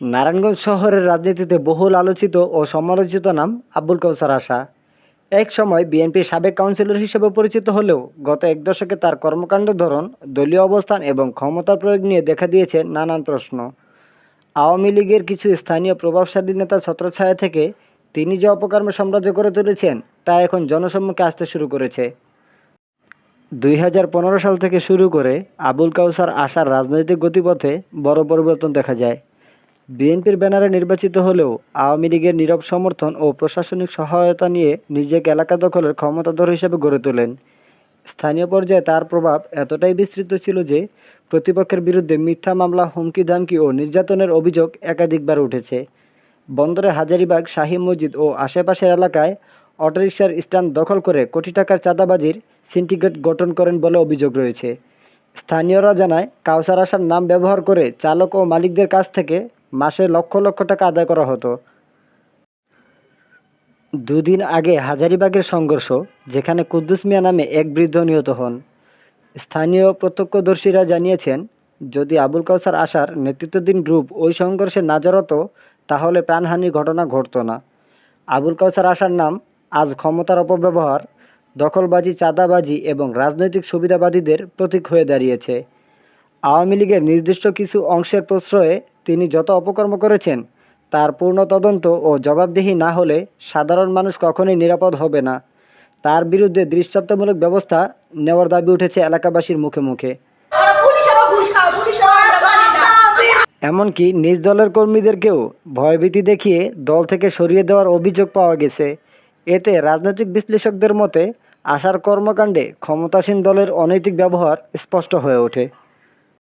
নারায়ণগঞ্জ শহরের রাজনীতিতে বহুল আলোচিত ও সমালোচিত নাম আব্বুল কাউসার আশা। এক সময় বিএনপির সাবেক কাউন্সিলর হিসেবে পরিচিত হলেও গত এক দশকে তার কর্মকাণ্ডের ধরন, দলীয় অবস্থান এবং ক্ষমতার প্রয়োগ নিয়ে দেখা দিয়েছে নানান প্রশ্ন। আওয়ামী লীগের কিছু স্থানীয় প্রভাবশালী নেতার ছত্রছায়া থেকে তিনি যে অপকর্ম সাম্রাজ্য করে তুলেছেন, তা এখন জনসম্মুখে আসতে শুরু করেছে। দুই হাজার পনেরো সাল থেকে শুরু করে আবুল কাউসার আশার রাজনৈতিক গতিপথে বড় পরিবর্তন দেখা যায়। বিএনপির ব্যানারে নির্বাচিত হলেও আওয়ামী লীগের নীরব সমর্থন ও প্রশাসনিক সহায়তা নিয়ে নিজেকে এলাকা দখলের ক্ষমতাধর হিসেবে গড়ে তোলেন। স্থানীয় পর্যায়ে তার প্রভাব এতটাই বিস্তৃত ছিল যে প্রতিপক্ষের বিরুদ্ধে মিথ্যা মামলা, হুমকি, ধামকি ও নির্যাতনের অভিযোগ একাধিকবার উঠেছে। বন্দরে হাজারিবাগ, শাহী মসজিদ ও আশেপাশের এলাকায় অটোরিকশার স্ট্যান্ড দখল করে কোটি টাকার চাঁদাবাজির সিন্ডিকেট গঠন করেন বলে অভিযোগ রয়েছে। স্থানীয়রা জানায়, কাউসার আসার নাম ব্যবহার করে চালক ও মালিকদের কাছ থেকে মাসে লক্ষ লক্ষ টাকা আদায় করা হতো। দুদিন আগে হাজারিবাগের সংঘর্ষ, যেখানে কুদ্দুস মিয়া নামে এক বৃদ্ধ নিহত হন। স্থানীয় প্রত্যক্ষদর্শীরা জানিয়েছেন, যদি আবুল কাউসার আসার নেতৃত্বাধীন গ্রুপ ওই সংঘর্ষে না জড়াতো, তাহলে প্রাণহানির ঘটনা ঘটতো না। আবুল কাউসার আসার নাম আজ ক্ষমতার অপব্যবহার, দখলবাজি, চাঁদাবাজি এবং রাজনৈতিক সুবিধাবাদীদের প্রতীক হয়ে দাঁড়িয়েছে। আওয়ামী লীগের নির্দিষ্ট কিছু অংশের প্রশ্রয়ে তিনি যত অপকর্ম করেছেন, তার পূর্ণ তদন্ত ও জবাবদিহি না হলে সাধারণ মানুষ কখনোই নিরাপদ হবে না। তার বিরুদ্ধে দৃষ্টান্তমূলক ব্যবস্থা নেওয়ার দাবি উঠেছে এলাকাবাসীর মুখে মুখে। মানি এমনকি নিজ দলের কর্মীদেরকেও ভয়ভীতি দেখিয়ে দল থেকে সরিয়ে দেওয়ার অভিযোগ পাওয়া গেছে। এতে রাজনৈতিক বিশ্লেষকদের মতে, আশার কর্মকাণ্ডে ক্ষমতাসীন দলের অনৈতিক ব্যবহার স্পষ্ট হয়ে ওঠে।